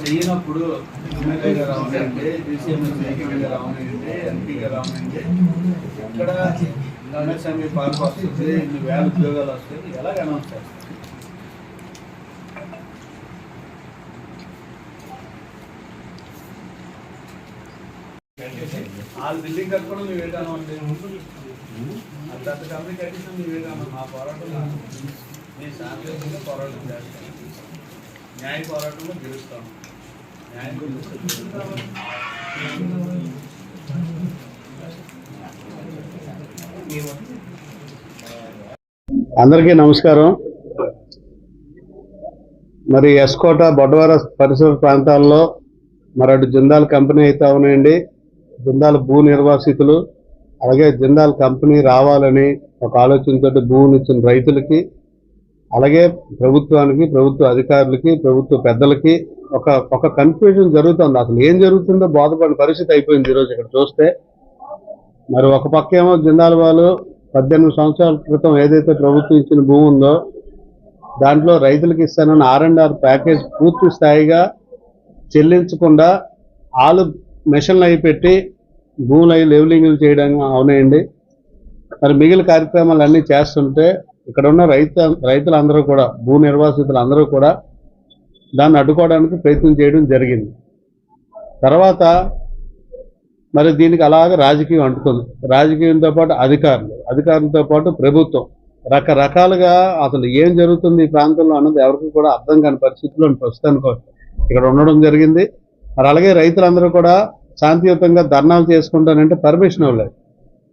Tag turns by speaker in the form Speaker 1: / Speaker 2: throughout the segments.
Speaker 1: చేయనప్పుడు ఎమ్మెల్యే గారు అవునండి డిసిఎంఎస్ ఎమ్మెల్యే గారు అవునండి ఎంపీ ఎక్కడ ఎంఎస్ఎంఈ పార్క్ వస్తుంది ఇన్ని వేల ఉద్యోగాలు వస్తాయి ఎలా అనౌన్స్ చేస్తారు? వాళ్ళ బిల్డింగ్ కట్టుకోవడం మేము ఏంటన్నా అంటే అది పెద్ద కంపెనీ కట్టించాం మేము ఏంటన్నా మా పోరాటం నేను శాంతియుతంగా పోరాటం చేస్తాను న్యాయ పోరాటంలో గెలుస్తాం. న్యాయం
Speaker 2: అందరికీ నమస్కారం. మరి ఎస్కోట బొడవర పరిసర ప్రాంతాల్లో మరటి జిందాల్ కంపెనీ అయితే అవునండి. జిందాల్ భూ నిర్వాసితులు అలాగే జిందాల్ కంపెనీ రావాలని ఒక ఆలోచనతో భూమిని ఇచ్చిన రైతులకి అలాగే ప్రభుత్వానికి ప్రభుత్వ అధికారులకి ప్రభుత్వ పెద్దలకి ఒక ఒక కన్ఫ్యూజన్ జరుగుతుంది. అసలు ఏం జరుగుతుందో బోధపడిన పరిస్థితి అయిపోయింది ఈరోజు ఇక్కడ చూస్తే. మరి ఒక పక్క ఏమో జిందాల్ వాళ్ళు పద్దెనిమిది సంవత్సరాల క్రితం ఏదైతే ప్రభుత్వం ఇచ్చిన భూమి ఉందో దాంట్లో రైతులకు ఇస్తానన్న ఆర్ అండ్ ఆర్ ప్యాకేజ్ పూర్తి స్థాయిగా చెల్లించకుండా ఆలు మిషన్లు అవి పెట్టి భూములు అవి లెవెలింగ్లు చేయడం అవునాయండి. మరి మిగిలిన కార్యక్రమాలు అన్నీ చేస్తుంటే ఇక్కడ ఉన్న రైతు రైతులందరూ కూడా భూ నిర్వాసితులు అందరూ కూడా దాన్ని అడ్డుకోవడానికి ప్రయత్నం చేయడం జరిగింది. తర్వాత మరి దీనికి అలాగ రాజకీయం అంటుకుంది. రాజకీయంతో పాటు అధికారులు అధికారులతో పాటు ప్రభుత్వం. రకరకాలుగా అసలు ఏం జరుగుతుంది ఈ ప్రాంతంలో అన్నది ఎవరికి కూడా అర్థం కాని పరిస్థితుల్లో ప్రస్తుతానికి. ఇక్కడ ఉండడం జరిగింది. మరి అలాగే రైతులందరూ కూడా శాంతియుతంగా ధర్నాలు చేసుకుంటానంటే పర్మిషన్ ఇవ్వలేదు.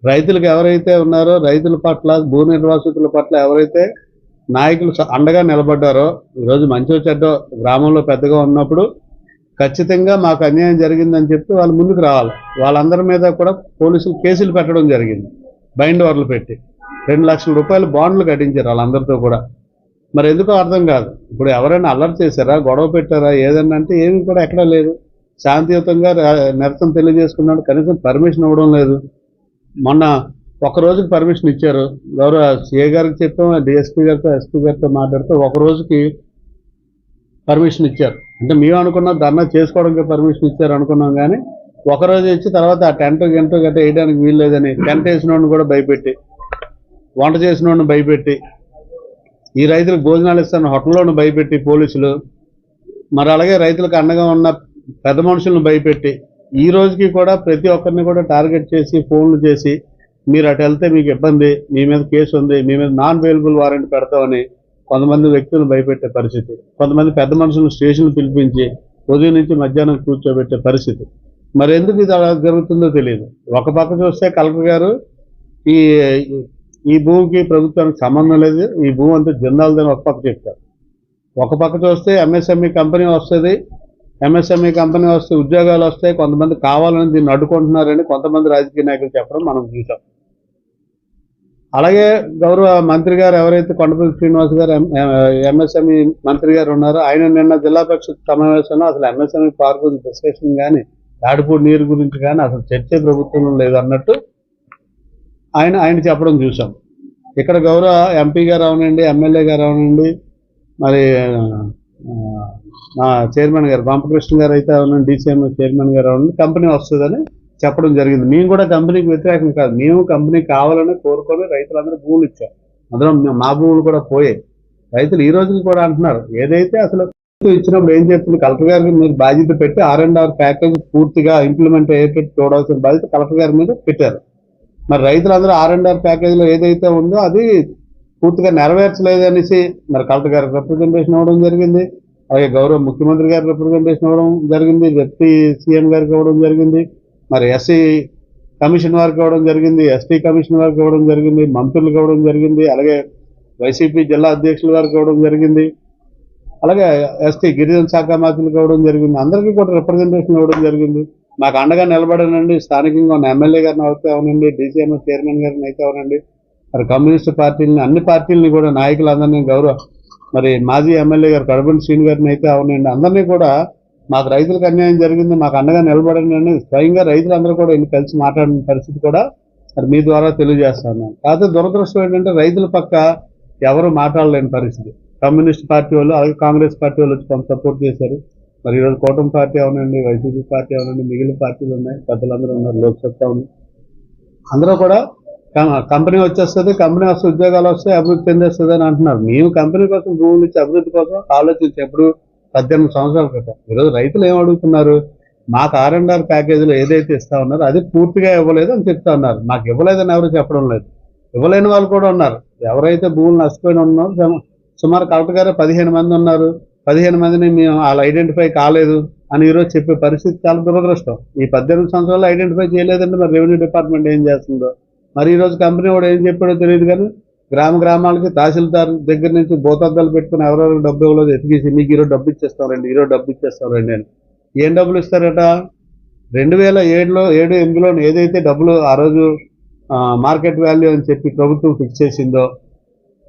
Speaker 2: రైతులకు ఎవరైతే ఉన్నారో రైతుల పట్ల భూ నిర్వాసితుల పట్ల ఎవరైతే నాయకులు అండగా నిలబడ్డారో ఈరోజు మంచో చెడ్డ గ్రామంలో పెద్దగా ఉన్నప్పుడు ఖచ్చితంగా మాకు అన్యాయం జరిగిందని చెప్పి వాళ్ళు ముందుకు రావాలి. వాళ్ళందరి మీద కూడా పోలీసులు కేసులు పెట్టడం జరిగింది. బైండ్ వర్లు పెట్టి రెండు లక్షల రూపాయలు బాండ్లు కట్టించారు వాళ్ళందరితో కూడా. మరి ఎందుకో అర్థం కాదు. ఇప్పుడు ఎవరైనా అల్లరి చేశారా గొడవ పెట్టారా ఏదన్నా అంటే ఏమీ కూడా ఎక్కడా లేదు. శాంతియుతంగా నిరసన తెలియజేసుకున్నాడు కనీసం పర్మిషన్ ఇవ్వడం లేదు. మొన్న ఒక రోజుకి పర్మిషన్ ఇచ్చారు. గౌరవ సిఏ గారికి చెప్పాం డిఎస్పీ గారితో ఎస్పీ గారితో మాట్లాడితే ఒక రోజుకి పర్మిషన్ ఇచ్చారు. అంటే మేము అనుకున్నాం ధర్నా చేసుకోవడానికి పర్మిషన్ ఇచ్చారు అనుకున్నాం కానీ ఒక రోజు ఇచ్చి తర్వాత ఆ టెంట్ గంట గట్ట వేయడానికి వీలు లేదని టెంట్ వేసిన కూడా భయపెట్టి వంట చేసిన భయపెట్టి ఈ రైతులకు భోజనాలు ఇస్తాను హోటల్లోనూ భయపెట్టి పోలీసులు మరి అలాగే రైతులకు అండగా ఉన్న పెద్ద మనుషులను భయపెట్టి ఈ రోజుకి కూడా ప్రతి ఒక్కరిని కూడా టార్గెట్ చేసి ఫోన్లు చేసి మీరు అటు వెళ్తే మీకు ఇబ్బంది మీ మీద కేసు ఉంది మీ మీద నాన్ అవైలబుల్ వారెంట్ పెడతామని కొంతమంది వ్యక్తులను భయపెట్టే పరిస్థితి. కొంతమంది పెద్ద మనుషులను స్టేషన్ పిలిపించి ఉదయం నుంచి మధ్యాహ్నం కూర్చోబెట్టే పరిస్థితి. మరి ఎందుకు ఇది అలా జరుగుతుందో తెలియదు. ఒక పక్క చూస్తే కలెక్టర్ గారు ఈ ఈ భూమికి ప్రభుత్వానికి సంబంధం లేదు ఈ భూమి అంతా జిందాలదని ఒక పక్క చెప్తారు. ఒక పక్క చూస్తే ఎంఎస్ఎంఈ కంపెనీ వస్తుంది ఎంఎస్ఎంఈ కంపెనీ వస్తే ఉద్యోగాలు వస్తాయి కొంతమంది కావాలని దీన్ని అడ్డుకుంటున్నారని కొంతమంది రాజకీయ నాయకులు చెప్పడం మనం చూసాం. అలాగే గౌరవ మంత్రి గారు ఎవరైతే కొండపల్లి శ్రీనివాస్ గారు ఎంఎస్ఎంఈ మంత్రి గారు ఉన్నారో ఆయన నిన్న జిల్లా పరిషత్ సమావేశంలో అసలు ఎంఎస్ఎంఈ పార్క్ డిస్కషన్ కానీ తాడిపూడి నీరు గురించి కానీ అసలు చర్చే ప్రభుత్వంలో లేదు అన్నట్టు ఆయన ఆయన చెప్పడం చూసాం. ఇక్కడ గౌరవ ఎంపీ గారు అవనండి ఎమ్మెల్యే గారు అవనండి మరి మా చైర్మన్ గారు రామకృష్ణ గారు అయితే అవునండి డీసీఎం చైర్మన్ గారు అవునండి కంపెనీ వస్తుందని చెప్పడం జరిగింది. మేము కూడా కంపెనీకి వ్యతిరేకం కాదు. మేము కంపెనీ కావాలని కోరుకొని రైతులందరూ భూములు ఇచ్చాం అందులో మా- భూములు కూడా పోయాయి. రైతులు ఈ రోజుకి కూడా అంటున్నారు. ఏదైతే అసలు ఇచ్చినప్పుడు ఏం చెప్తుంది కలెక్టర్ గారికి మీరు బాధ్యత పెట్టి ఆర్ అండ్ ఆర్ ప్యాకేజ్ పూర్తిగా ఇంప్లిమెంట్ అయ్యేటట్టు చూడాల్సిన బాధ్యత కలెక్టర్ గారి మీద పెట్టారు. మరి రైతులందరూ ఆర్ అండ్ ఆర్ ప్యాకేజీలో ఏదైతే ఉందో అది పూర్తిగా నెరవేర్చలేదు అనేసి మరి కలెక్టర్ గారికి రిప్రజెంటేషన్ ఇవ్వడం జరిగింది. అలాగే గౌరవ ముఖ్యమంత్రి గారి రిప్రజెంటేషన్ ఇవ్వడం జరిగింది డిప్యూటీ సీఎం గారికి ఇవ్వడం జరిగింది మరి ఎస్సీ కమిషన్ వారికి ఇవ్వడం జరిగింది ఎస్టీ కమిషన్ వారికి ఇవ్వడం జరిగింది మంత్రులకు ఇవ్వడం జరిగింది అలాగే వైసీపీ జిల్లా అధ్యక్షుల వారికి ఇవ్వడం జరిగింది అలాగే ఎస్టీ గిరిజన శాఖ మంత్రులకు ఇవ్వడం జరిగింది అందరికీ కూడా రిప్రజెంటేషన్ ఇవ్వడం జరిగింది. మాకు అండగా నిలబడనండి స్థానికంగా ఉన్న ఎమ్మెల్యే గారిని అయితే అవనండి డీసీఎంఎస్ చైర్మన్ గారిని అయితే అవనండి మరి కమ్యూనిస్ట్ పార్టీలని అన్ని పార్టీలని కూడా నాయకులందరినీ గౌరవ మరి మాజీ ఎమ్మెల్యే గారు కడపండి శ్రీని గారిని అయితే అవనండి. అందరినీ కూడా మాకు రైతులకు అన్యాయం జరిగింది మాకు అండగా నిలబడండి అని స్వయంగా రైతులందరూ కూడా వెళ్ళి కలిసి మాట్లాడిన పరిస్థితి కూడా మరి మీ ద్వారా తెలియజేస్తాను. కాకపోతే దురదృష్టం ఏంటంటే రైతుల పక్క ఎవరు మాట్లాడలేని పరిస్థితి. కమ్యూనిస్ట్ పార్టీ వాళ్ళు అలాగే కాంగ్రెస్ పార్టీ వాళ్ళు వచ్చి కొంత సపోర్ట్ చేశారు. మరి ఈరోజు కూటమి పార్టీ అవునండి వైసీపీ పార్టీ అవునండి మిగిలిన పార్టీలు ఉన్నాయి పెద్దలందరూ ఉన్నారు లోక్సత్తా ఉంది అందరూ కూడా కంపెనీ వచ్చేస్తుంది కంపెనీ వస్తే ఉద్యోగాలు వస్తాయి అభివృద్ధి చెందేస్తుంది అని అంటున్నారు. మేము కంపెనీ కోసం భూములు ఇచ్చి అభివృద్ధి కోసం ఆలోచించి ఎప్పుడు పద్దెనిమిది సంవత్సరాల క్రితం. ఈరోజు రైతులు ఏం అడుగుతున్నారు? మాకు ఆర్ అండ్ ఆర్ ప్యాకేజీలో ఏదైతే ఇస్తా ఉన్నారో అది పూర్తిగా ఇవ్వలేదు అని చెప్తా ఉన్నారు. మాకు ఇవ్వలేదని ఎవరు చెప్పడం లేదు. ఇవ్వలేని వాళ్ళు కూడా ఉన్నారు. ఎవరైతే భూములు నష్టపోయిన ఉన్నారో సుమారు కలెక్టర్ గారు పదిహేను మంది ఉన్నారు. పదిహేను మందిని మేము వాళ్ళు ఐడెంటిఫై కాలేదు అని ఈరోజు చెప్పే పరిస్థితి చాలా దురదృష్టం. ఈ పద్దెనిమిది సంవత్సరాలు ఐడెంటిఫై చేయలేదంటే మరి రెవెన్యూ డిపార్ట్మెంట్ ఏం చేస్తుందో? మరి ఈరోజు కంపెనీ కూడా ఏం చెప్పాడో తెలియదు కానీ గ్రామ గ్రామాలకి తహసీల్దార్ దగ్గర నుంచి భూతద్దాలు పెట్టుకుని ఎవరెవరు డబ్బు ఇవ్వలేదు ఎతికేసి మీకు ఈరోజు డబ్బు ఇచ్చేస్తాం రండి ఈరోజు డబ్బు ఇచ్చేస్తాం రండి అని. ఏం డబ్బులు ఇస్తారట? రెండు వేల ఏడులో ఏడు ఎనిమిదిలో ఏదైతే డబ్బులు ఆ రోజు మార్కెట్ వాల్యూ అని చెప్పి ప్రభుత్వం ఫిక్స్ చేసిందో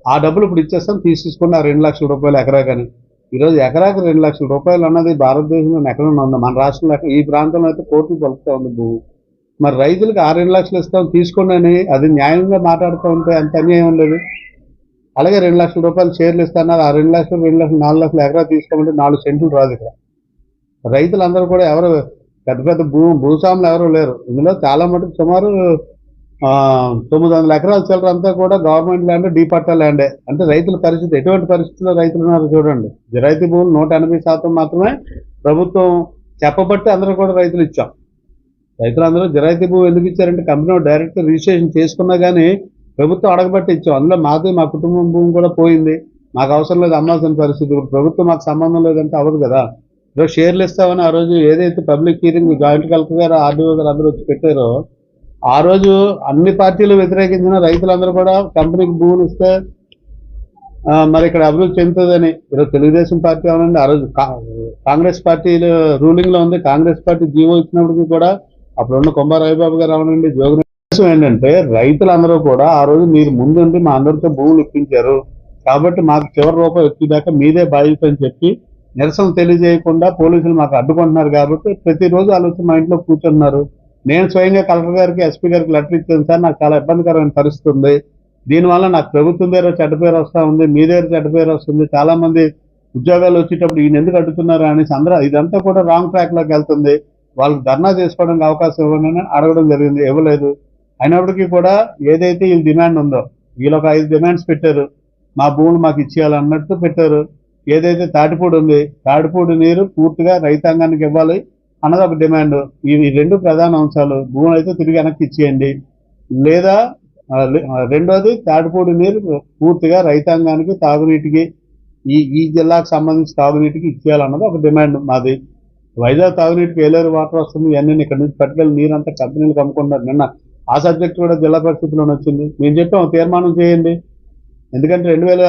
Speaker 2: ఆ డబ్బులు ఇప్పుడు ఇచ్చేస్తాం తీసుకుని ఆ రెండు లక్షల రూపాయలు ఎకరాకని. ఈరోజు ఎకరాకి రెండు లక్షల రూపాయలు అన్నది భారతదేశంలో ఎక్కడ ఉందా మన రాష్ట్రంలో ఈ ప్రాంతంలో అయితే కోట్లు పలుకుతా ఉంది భూమి మరి రైతులకు ఆ లక్షలు ఇస్తాం తీసుకోండి అది న్యాయంగా మాట్లాడుతూ ఉంటే అంత అన్యాయం లేదు. అలాగే రెండు లక్షల రూపాయలు షేర్లు ఇస్తున్నారు ఆ రెండు లక్షలు రెండు లక్షలు నాలుగు లక్షలు ఎకరా తీసుకోమంటే నాలుగు సెంట్లు రాదు ఇక్కడ. రైతులందరూ కూడా ఎవరు పెద్ద పెద్ద భూ భూస్వాములు ఎవరు లేరు. ఇందులో చాలా మటుకు సుమారు తొమ్మిది వందల ఎకరాల చిల్లర అంతా కూడా గవర్నమెంట్ ల్యాండ్ డీపట్టా ల్యాండే. అంటే రైతుల పరిస్థితి ఎటువంటి పరిస్థితుల్లో రైతులు ఉన్నారు చూడండి. రైతు భూములు నూట ఎనభై శాతం మాత్రమే ప్రభుత్వం చెప్పబట్టి అందరూ కూడా రైతులు ఇచ్చాం. రైతులందరూ జిరాయితీ భూమి ఎందుకు ఇచ్చారంటే కంపెనీ డైరెక్ట్ రిజిస్ట్రేషన్ చేసుకున్నా కానీ ప్రభుత్వం అడగబట్టి ఇచ్చాం అందులో మాది మా కుటుంబం భూమి కూడా పోయింది. మాకు అవసరం లేదు అమ్మాల్సిన పరిస్థితి. ఇప్పుడు ప్రభుత్వం మాకు సంబంధం లేదంటే అవ్వదు కదా. ఈరోజు షేర్లు ఇస్తామని ఆ రోజు ఏదైతే పబ్లిక్ హీరింగ్ జాయింట్ కలెక్టర్ గారు ఆర్డీఓ గారు అందరూ వచ్చి పెట్టారో ఆ రోజు అన్ని పార్టీలు వ్యతిరేకించిన రైతులందరూ కూడా కంపెనీకి భూములు ఇస్తే మరి ఇక్కడ అభివృద్ధి చెందుతుందని. ఈరోజు తెలుగుదేశం పార్టీ అవునండి. ఆ రోజు కా- కాంగ్రెస్ పార్టీ రూలింగ్లో ఉంది. కాంగ్రెస్ పార్టీ జీవో ఇచ్చినప్పటికీ కూడా అప్పుడున్న కొంబారాయి బాబు గారు అవునండి జోగి ఏంటంటే రైతులందరూ కూడా ఆ రోజు మీరు ముందుండి మా అందరితో భూములు ఇప్పించారు. కాబట్టి మాకు చివరి రూపాయి వచ్చేదాకా మీదే బాధ్యత అని చెప్పి నిరసన తెలియజేయకుండా పోలీసులు మాకు అడ్డుకుంటున్నారు కాబట్టి ప్రతిరోజు వాళ్ళు వచ్చి మా ఇంట్లో కూర్చున్నారు నేను స్వయంగా కలెక్టర్ గారికి ఎస్పీ గారికి లెటర్ ఇచ్చాను సార్ నాకు చాలా ఇబ్బందికరమైన పరిస్థితి ఉంది దీనివల్ల నాకు ప్రభుత్వం దగ్గర చెడ్డ పేరు వస్తూ ఉంది మీ దగ్గర చెడ్డ పేరు వస్తుంది. చాలామంది ఉద్యోగాలు వచ్చేటప్పుడు ఈయన ఎందుకు అడ్డుతున్నారు అనేసి అందరూ ఇదంతా కూడా రాంగ్ ట్రాక్లోకి వెళ్తుంది. వాళ్ళకి ధర్నా చేసుకోవడానికి అవకాశం ఇవ్వండి అడగడం జరిగింది. ఇవ్వలేదు. అయినప్పటికీ కూడా ఏదైతే వీళ్ళ డిమాండ్ ఉందో వీళ్ళు ఒక ఐదు డిమాండ్స్ పెట్టారు. మా భూములు మాకు ఇచ్చేయాలన్నట్టు పెట్టారు. ఏదైతే తాటిపూడి ఉంది తాటిపూడి నీరు పూర్తిగా రైతాంగానికి ఇవ్వాలి అన్నది ఒక డిమాండ్. ఇవి రెండు ప్రధాన అంశాలు భూములు అయితే తిరిగి వెనక్కి ఇచ్చేయండి. లేదా రెండోది తాటిపూడి నీరు పూర్తిగా రైతాంగానికి తాగునీటికి ఈ ఈ జిల్లాకు సంబంధించి తాగునీటికి ఇచ్చేయాలన్నది ఒక డిమాండ్ మాది. వైజాగ్ తాగునీటికి ఏలేరు వాటర్ వస్తుంది ఇవన్నీ ఇక్కడ నుంచి పట్టుకెళ్ళి నీరు అంతా కంపెనీలకు అమ్ముకుంటారు నిన్న ఆ సబ్జెక్ట్ కూడా జిల్లా పరిస్థితిలోనే వచ్చింది. మేము చెప్పాము తీర్మానం చేయండి. ఎందుకంటే రెండు వేల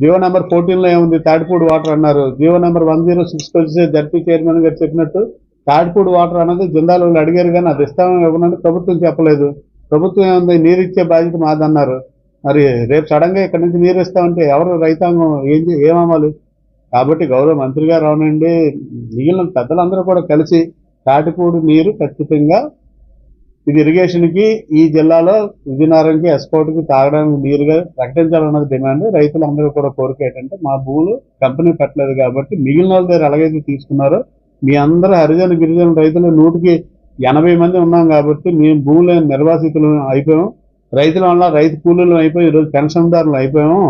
Speaker 2: జియో నెంబర్ ఫోర్టీన్లో ఏముంది? తాడిపూడి వాటర్ అన్నారు. జియో నెంబర్ వన్ జీరో సిక్స్కి వచ్చి జడ్పీ చైర్మన్ గారు చెప్పినట్టు తాడిపూడి వాటర్ అన్నది జిల్లాలో అడిగారు కానీ అది ఇస్తామని ఇవ్వనని ప్రభుత్వం చెప్పలేదు. ప్రభుత్వం ఏముంది? నీరు ఇచ్చే బాధ్యత మాదన్నారు. మరి రేపు సడన్గా ఇక్కడ నుంచి నీరు ఇస్తామంటే ఎవరు రైతాంగం ఏం ఏమమ్మాలి కాబట్టి గౌరవ మంత్రి గారు అవునండి మిగిలిన పెద్దలందరూ కూడా కలిసి తాటిపూడి నీరు ఖచ్చితంగా ఇది ఇరిగేషన్కి ఈ జిల్లాలో విజయనగరంకి ఎస్పోర్ట్కి తాగడానికి నీరుగా ప్రకటించాలన్నది డిమాండ్. రైతులందరూ కూడా కోరిక ఏంటంటే మా భూములు కంపెనీ పెట్టలేదు కాబట్టి మిగిలిన వాళ్ళ దగ్గర ఎలాగైతే తీసుకున్నారో మీ అందరూ హరిజన గిరిజన రైతులు నూటికి ఎనభై మంది ఉన్నాం కాబట్టి మేము భూములు నిర్వాసితులు అయిపోయాం. రైతుల వల్ల రైతు కూలీలు అయిపోయి ఈరోజు పెన్షన్దారులు అయిపోయాము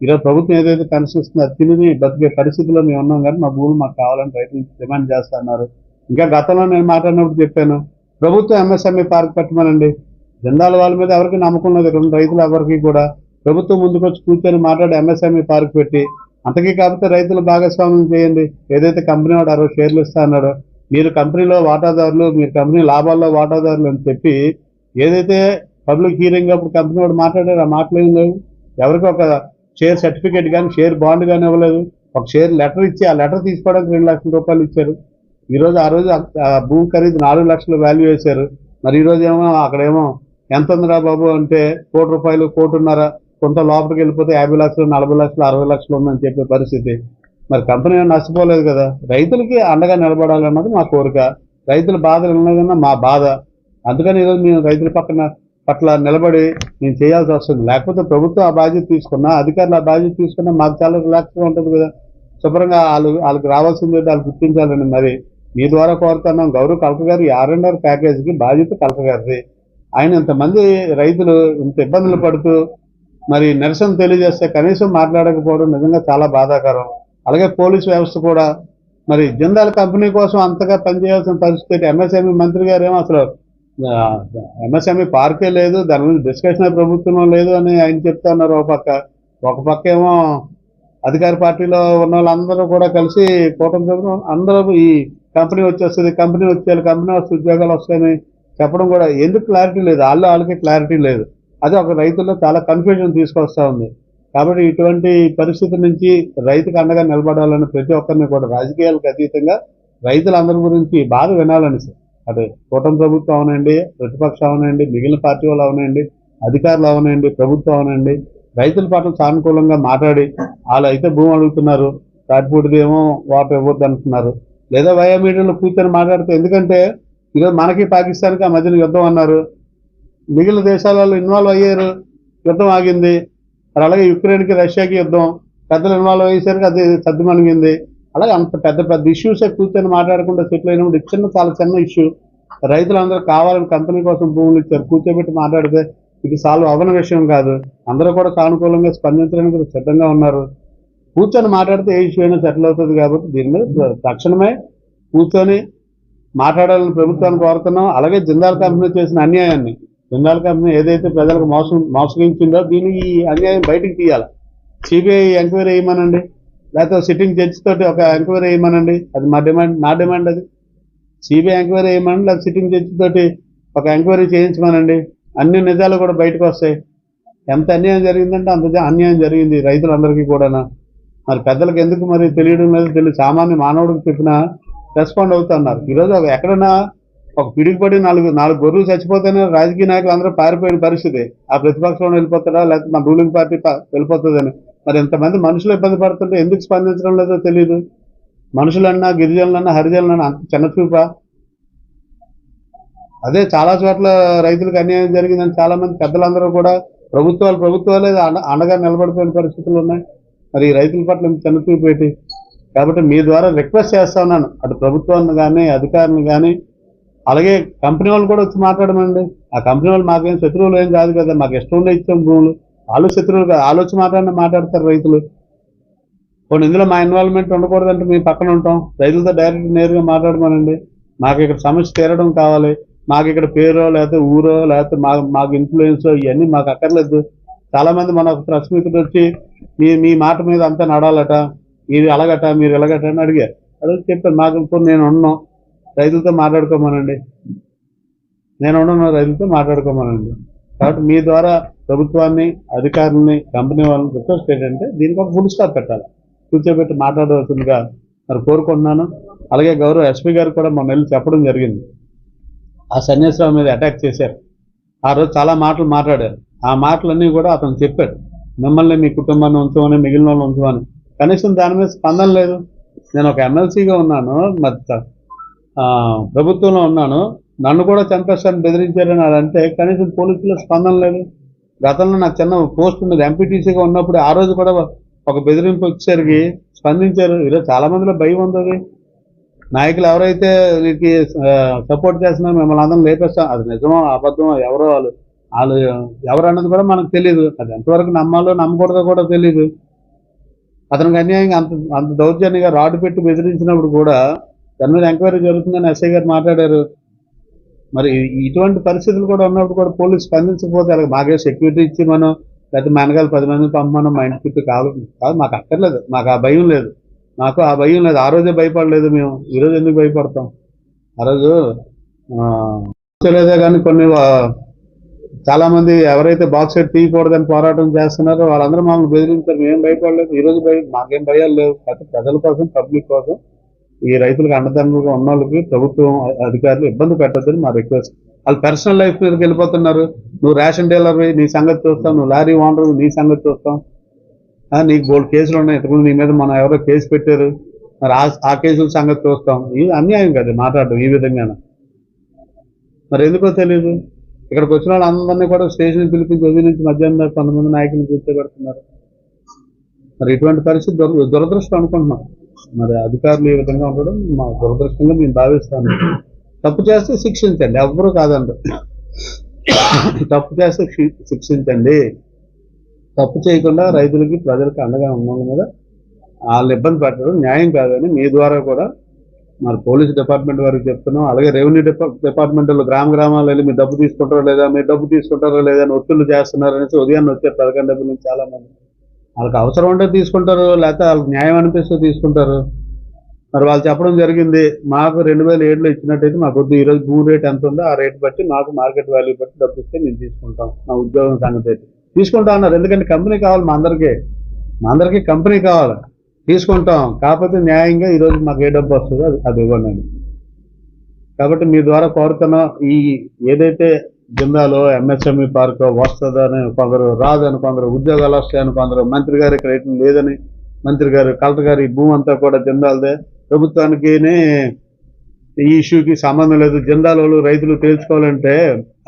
Speaker 2: ఈరోజు ప్రభుత్వం ఏదైతే పెన్షన్ ఇస్తుందో అది తిని బతికే పరిస్థితిలో మేము ఉన్నాం కానీ మా భూములు మాకు కావాలని రైతులు డిమాండ్ చేస్తున్నారు ఇంకా గతంలో నేను మాట్లాడినప్పుడు చెప్పాను ప్రభుత్వం ఎంఎస్ఎంఈ పార్క్ పెట్టమనండి జెండాల వాళ్ళ మీద ఎవరికి నమ్మకం లేదు రెండు రైతులు ఎవరికి కూడా. ప్రభుత్వం ముందుకొచ్చి కూర్చొని మాట్లాడి ఎంఎస్ఎంఈ పార్క్ పెట్టి అంతకీ కాకపోతే రైతులు భాగస్వామ్యం చేయండి. ఏదైతే కంపెనీ వాడు అరవై షేర్లు ఇస్తా అన్నాడో మీరు కంపెనీలో వాటాదారులు మీరు కంపెనీ లాభాల్లో వాటాదారులు అని చెప్పి ఏదైతే పబ్లిక్ హీరింగ్ అప్పుడు కంపెనీ వాడు మాట్లాడారు ఆ మాటలు ఏం లేవు. ఎవరికి ఒక షేర్ సర్టిఫికేట్ కానీ షేర్ బాండ్ కానీ ఇవ్వలేదు. ఒక షేర్ లెటర్ ఇచ్చి ఆ లెటర్ తీసుకోవడానికి రెండు లక్షల రూపాయలు ఇచ్చారు. ఈరోజు ఆ రోజు ఆ- భూమి ఖరీదు నాలుగు లక్షల వాల్యూ వేశారు. మరి ఈరోజు ఏమో అక్కడేమో ఎంత ఉందిరా బాబు అంటే కోటి రూపాయలు కోటిన్నర కొంత లోపలికి వెళ్ళిపోతే యాభై లక్షలు నలభై లక్షలు అరవై లక్షలు ఉందని చెప్పే పరిస్థితి. మరి కంపెనీ నష్టపోలేదు కదా. రైతులకి అండగా నిలబడాలన్నది మా కోరిక. రైతుల బాధలు ఉన్నదన్న మా బాధ. అందుకని ఈరోజు మేము రైతుల పక్కన పట్ల నిలబడి నేను చేయాల్సి వస్తుంది. లేకపోతే ప్రభుత్వం ఆ బాధ్యత తీసుకున్నా అధికారులు ఆ బాధ్యత తీసుకున్నా మాకు చాలా రిలాక్స్గా ఉంటుంది కదా. శుభ్రంగా వాళ్ళు వాళ్ళకి రావాల్సింది వాళ్ళు గుర్తించాలని మరి మీ ద్వారా కోరుతున్నాం. గౌరవ్ కలకగారు గారు ఆర్ అండ్ ఆర్ ప్యాకేజీకి బాధ్యత కలకగారిది గారిది. ఆయన ఇంతమంది రైతులు ఇంత ఇబ్బందులు పడుతూ మరి నిరసన తెలియజేస్తే కనీసం మాట్లాడకపోవడం నిజంగా చాలా బాధాకరం. అలాగే పోలీస్ వ్యవస్థ కూడా మరి జిందాల్ కంపెనీ కోసం అంతగా పనిచేయాల్సిన పరిస్థితి. ఎంఎస్ఎంఈ మంత్రి గారు ఏమో అసలు ఎంఎస్ఎంఈ పార్కే లేదు దాని గురించి డిస్కషన్ ప్రభుత్వం లేదు అని ఆయన చెప్తా ఉన్నారు ఒక పక్క. ఒక పక్క ఏమో అధికార పార్టీలో ఉన్న వాళ్ళందరూ కూడా కలిసి కూటమి ప్రభుత్వం అందరూ ఈ కంపెనీ వచ్చేస్తుంది కంపెనీ వచ్చేయాలి కంపెనీ వస్తే ఉద్యోగాలు వస్తాయని చెప్పడం కూడా ఎందుకు క్లారిటీ లేదు? వాళ్ళు వాళ్ళకి క్లారిటీ లేదు. అది ఒక రైతుల్లో చాలా కన్ఫ్యూజన్ తీసుకొస్తూ ఉంది. కాబట్టి ఇటువంటి పరిస్థితి నుంచి రైతుకు అండగా నిలబడాలని ప్రతి ఒక్కరిని కూడా రాజకీయాలకు అతీతంగా రైతులందరి గురించి బాధ వినాలని సార్. అదే కూటమి ప్రభుత్వం అవనండి ప్రతిపక్షం అవనండి మిగిలిన పార్టీ వాళ్ళు అవనండి అధికారులు అవనండి ప్రభుత్వం అవనండి రైతుల పాటలు సానుకూలంగా మాట్లాడి వాళ్ళు అయితే భూమి అడుగుతున్నారు తాటిపూడిది ఏమో వాటర్ ఇవ్వద్దు అంటున్నారు. లేదా వయా మీడియాలో కూర్చొని మాట్లాడితే ఎందుకంటే ఈరోజు మనకి పాకిస్తాన్కి ఆ మధ్యన యుద్ధం అన్నారు. మిగిలిన దేశాలలో ఇన్వాల్వ్ అయ్యారు యుద్ధం ఆగింది. మరి అలాగే యుక్రెయిన్కి రష్యాకి యుద్ధం పెద్దలు ఇన్వాల్వ్ అయ్యేసరికి అది సర్దుమణిగింది. అలాగే అంత పెద్ద పెద్ద ఇష్యూసే కూర్చొని మాట్లాడకుండా సెటిల్ అయినప్పుడు చిన్న చాలా చిన్న ఇష్యూ రైతులందరూ కావాలని కంపెనీ కోసం భూములు ఇచ్చారు. కూర్చోబెట్టి మాట్లాడితే ఇది సాల్వ్ అవ్వని విషయం కాదు. అందరూ కూడా సానుకూలంగా స్పందించడానికి సిద్ధంగా ఉన్నారు. కూర్చొని మాట్లాడితే ఏ ఇష్యూ అయినా సెటిల్ అవుతుంది కాబట్టి దీని మీద తక్షణమే కూర్చొని మాట్లాడాలని ప్రభుత్వాన్ని కోరుతున్నాం. అలాగే జిందాల్ కంపెనీ చేసిన అన్యాయాన్ని జిందాల్ కంపెనీ ఏదైతే ప్రజలకు మోసం మోసగించిందో దీన్ని ఈ అన్యాయం బయటికి తీయాలి. సిబిఐ ఎంక్వైరీ వేయమనండి లేకపోతే సిట్టింగ్ జడ్జి తోటి ఒక ఎంక్వైరీ వేయమనండి. అది మా డిమాండ్ నా డిమాండ్ అది. సిబిఐ ఎంక్వైరీ వేయమనండి లేకపోతే సిట్టింగ్ జడ్జి తోటి ఒక ఎంక్వైరీ చేయించమనండి. అన్ని నిజాలు కూడా బయటకు వస్తాయి. ఎంత అన్యాయం జరిగిందంటే అంత అన్యాయం జరిగింది రైతులందరికీ కూడా మరి పెద్దలకు ఎందుకు మరి తెలియడం లేదు తెలియదు. సామాన్య మానవుడికి చెప్పినా రెస్పాండ్ అవుతున్నారు. ఈరోజు ఎక్కడన్నా ఎక్కడైనా ఒక పిడిగిపడి నాలుగు నాలుగు గొర్రెలు చచ్చిపోతేనే రాజకీయ నాయకులు అందరూ పారిపోయిన పరిస్థితి. ఆ ప్రతిపక్షంలో వెళ్ళిపోతాడా లేకపోతే మా రూలింగ్ పార్టీ ప- వెళ్ళిపోతుందని. మరి ఎంతమంది మనుషులు ఇబ్బంది పడుతుంటే ఎందుకు స్పందించడం లేదో తెలియదు మనుషులన్నా గిరిజనులన్నా హరిజనులన్నా అంత చిన్నచూప? అదే చాలా చోట్ల రైతులకు అన్యాయం జరిగిందని చాలామంది పెద్దలందరూ కూడా ప్రభుత్వాలు ప్రభుత్వాలే అండగా నిలబడిపోయిన పరిస్థితులు ఉన్నాయి. మరి రైతుల పట్ల చిన్నచూపు పెట్టి కాబట్టి మీ ద్వారా రిక్వెస్ట్ చేస్తా ఉన్నాను. అటు ప్రభుత్వాన్ని కానీ అధికారులను కానీ అలాగే కంపెనీ వాళ్ళు కూడా వచ్చి మాట్లాడమండి. ఆ కంపెనీ వాళ్ళు మాకేం శత్రువులు ఏం కాదు కదా. మాకు ఇష్టం ఉండే ఇచ్చాం భూములు. వాళ్ళు శత్రువులు కాదు మాట్లాడిన మాట్లాడతారు రైతులు. కొన్ని ఇందులో మా ఇన్వాల్వ్మెంట్ ఉండకూడదంటే మేము పక్కన ఉంటాం. రైతులతో డైరెక్ట్ నేరుగా మాట్లాడమనండి మాకు ఇక్కడ సమస్య తీరడం కావాలి. మాకు ఇక్కడ పేరో లేకపోతే ఊరో లేకపోతే మా మాకు ఇన్ఫ్లుయెన్స్ ఇవన్నీ మాకు అక్కర్లేదు. చాలామంది మన ప్రెస్ మీట్ వచ్చి మీ మీ మాట మీద అంతా నడాలట. ఇది అలాగట మీరు ఎలాగట అని అడిగారు. అడిగి చెప్పాను మాకు ఇప్పుడు నేను ఉన్నాం. రైతులతో మాట్లాడుకోమనండి. నేను ఉన్నాను రైతులతో మాట్లాడుకోమనండి. కాబట్టి మీ ద్వారా ప్రభుత్వాన్ని అధికారుల్ని కంపెనీ వాళ్ళని రిక్వెస్ట్ ఏంటంటే దీనికి ఒక ఫుల్ స్టాప్ పెట్టాలి. కూర్చోబెట్టి మాట్లాడవలసిందిగా మరి కోరుకుంటున్నాను. అలాగే గౌరవ ఎస్పీ గారు కూడా మా మెల్లి చెప్పడం జరిగింది. ఆ సన్యాసరావు మీద అటాక్ చేశారు. ఆ రోజు చాలా మాటలు మాట్లాడారు. ఆ మాటలన్నీ కూడా అతను చెప్పాడు. మిమ్మల్ని మీ కుటుంబాన్ని ఉంచమని మిగిలిన వాళ్ళు ఉంచమని. కనీసం దాని మీద స్పందన లేదు. నేను ఒక ఎమ్మెల్సీగా ఉన్నాను. మరి ప్రభుత్వంలో ఉన్నాను. నన్ను కూడా చంపేస్తాను బెదిరించారని అంటే కనీసం పోలీసుల స్పందన లేదు. గతంలో నాకు చిన్న పోస్ట్ ఉన్నది ఎంపీటీసీగా ఉన్నప్పుడు ఆ రోజు కూడా ఒక బెదిరింపు వచ్చేసరికి స్పందించారు. ఈరోజు చాలా మందిలో భయం ఉంది నాయకులు ఎవరైతే నీకు సపోర్ట్ చేస్తున్నారో మిమ్మల్ని అందరం లేపేస్తాం. అది నిజమో అబద్ధమో ఎవరో వాళ్ళు వాళ్ళు ఎవరు అన్నది కూడా మనకు తెలియదు అది ఎంతవరకు నమ్మాలో నమ్మకూడదో కూడా తెలియదు అతనికి అన్యాయంగా అంత అంత దౌర్జన్యంగా రాడ్ పెట్టి బెదిరించినప్పుడు కూడా దాని మీద ఎంక్వైరీ జరుగుతుందని ఎస్ఐ గారు మాట్లాడారు. మరి ఇటువంటి పరిస్థితులు కూడా ఉన్నప్పుడు కూడా పోలీసు స్పందించకపోతే అలాగే మాకే సెక్యూరిటీ ఇచ్చి మనం లేకపోతే మా పది మంది పంపమనం మా ఇంటి చుట్టూ కాదు. కాదు మాకు అక్కర్లేదు. మాకు ఆ భయం లేదు. మాకు ఆ భయం లేదు. ఆ రోజే భయపడలేదు మేము. ఈరోజు ఎందుకు భయపడతాం? ఆ రోజు తెలియదే కానీ కొన్ని చాలామంది ఎవరైతే బాక్స్ సెట్ తీయకూడదని పోరాటం చేస్తున్నారో వాళ్ళందరూ మమ్మల్ని బెదిరించారు. మేము భయపడలేదు. ఈరోజు భయం మాకేం భయాలు లేవు. కాకపోతే ప్రజల కోసం పబ్లిక్ కోసం. ఈ రైతులకు అండదండలుగా ఉన్న వాళ్ళకి ప్రభుత్వం అధికారులు ఇబ్బంది పెట్టద్దని మా రిక్వెస్ట్. వాళ్ళు పర్సనల్ లైఫ్ మీదకి వెళ్ళిపోతున్నారు. నువ్వు రేషన్ డీలర్ నీ సంగతి చూస్తాం. నువ్వు లారీ ఓనర్ నీ సంగతి చూస్తాం. నీకు బోల్డ్ కేసులు ఉన్నాయి. ఇంతకుముందు నీ మీద మనం ఎవరో కేసు పెట్టారు. మరి ఆ ఆ కేసుల సంగతి చూస్తాం. ఇది అన్యాయం కదా మాట్లాడడం ఈ విధంగా మరి ఎందుకో తెలియదు ఇక్కడికి వచ్చిన వాళ్ళందరినీ కూడా స్టేషన్ పిలిపించి ఉదయం నుంచి మధ్యాహ్నం కొంతమంది కొంతమంది నాయకులు కూర్చోబెడుతున్నారు. మరి ఇటువంటి పరిస్థితి దురదృష్టం అనుకుంటున్నాం. మరి అధికారులు ఈ విధంగా ఉండడం మా దురదృష్టంగా మేము భావిస్తాను తప్పు చేస్తే శిక్షించండి. ఎవ్వరూ కాదండి. తప్పు చేస్తే శిక్షించండి. తప్పు చేయకుండా రైతులకి ప్రజలకి అండగా ఉండడం మీద వాళ్ళు ఇబ్బంది పెట్టడం న్యాయం కాదని మీ ద్వారా కూడా మరి పోలీస్ డిపార్ట్మెంట్ వారికి చెప్తున్నాం. అలాగే రెవెన్యూ డిపార్ట్మెంట్ వాళ్ళు గ్రామ గ్రామాలు వెళ్ళి మీరు డబ్బు తీసుకుంటారో లేదా మీరు డబ్బు తీసుకుంటారో లేదా అని ఒత్తిళ్ళు చేస్తున్నారనేసి ఉదయాన్నే వచ్చే పదకొండు డబ్బుల నుంచి చాలా మంది వాళ్ళకి అవసరం ఉంటే తీసుకుంటారు లేకపోతే వాళ్ళకి న్యాయం అనిపిస్తే తీసుకుంటారు. మరి వాళ్ళు చెప్పడం జరిగింది మాకు రెండు వేల ఏడులో ఇచ్చినట్టయితే మాకు వద్దు ఈరోజు భూమి రేట్ ఎంత ఉందో ఆ రేట్ బట్టి మాకు మార్కెట్ వాల్యూ బట్టి డబ్బు ఇస్తే మేము తీసుకుంటాం నా ఉద్యోగం సంగతి అయితే. తీసుకుంటాం అన్నారు ఎందుకంటే కంపెనీ కావాలి మా అందరికీ. మా అందరికీ కంపెనీ కావాలి తీసుకుంటాం. కాకపోతే న్యాయంగా ఈరోజు మాకు ఏ డబ్బు వస్తుందో అది అది ఇవ్వండి కాబట్టి మీ ద్వారా కోరుతున్న ఈ ఏదైతే జిల్లాలో ఎంఎస్ఎంఈ పార్క్ వస్తుందని కొందరు రాదని కొందరు ఉద్యోగాలు వస్తాయని కొందరు మంత్రి గారు ఇక్కడ ఏం లేదని మంత్రి గారు కలెక్టర్ గారు ఈ భూమి అంతా కూడా జిందాలదే ప్రభుత్వానికి ఈ ఇష్యూకి సంబంధం లేదు. జిందాలు రైతులు తేల్చుకోవాలంటే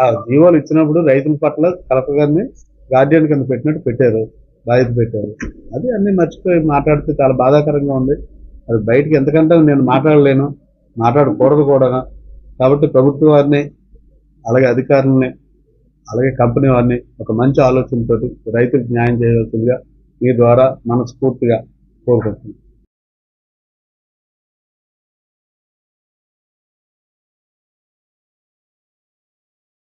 Speaker 2: ఆ జీవోలు ఇచ్చినప్పుడు రైతుల పట్ల కలెక్టర్ గారిని గార్డియన్ కింద పెట్టినట్టు పెట్టారు. బాధ్యత పెట్టారు. అది అన్ని మర్చిపోయి మాట్లాడితే చాలా బాధాకరంగా ఉంది. అది బయటకు ఎంతకంటే నేను మాట్లాడలేను. మాట్లాడకూడదు కూడా. కాబట్టి ప్రభుత్వ వారిని అలాగే అధికారులని అలాగే కంపెనీ వారిని ఒక మంచి ఆలోచనతోటి రైతులకు న్యాయం చేయవలసిందిగా మీ ద్వారా మనస్ఫూర్తిగా కోరుకుంటున్నాను.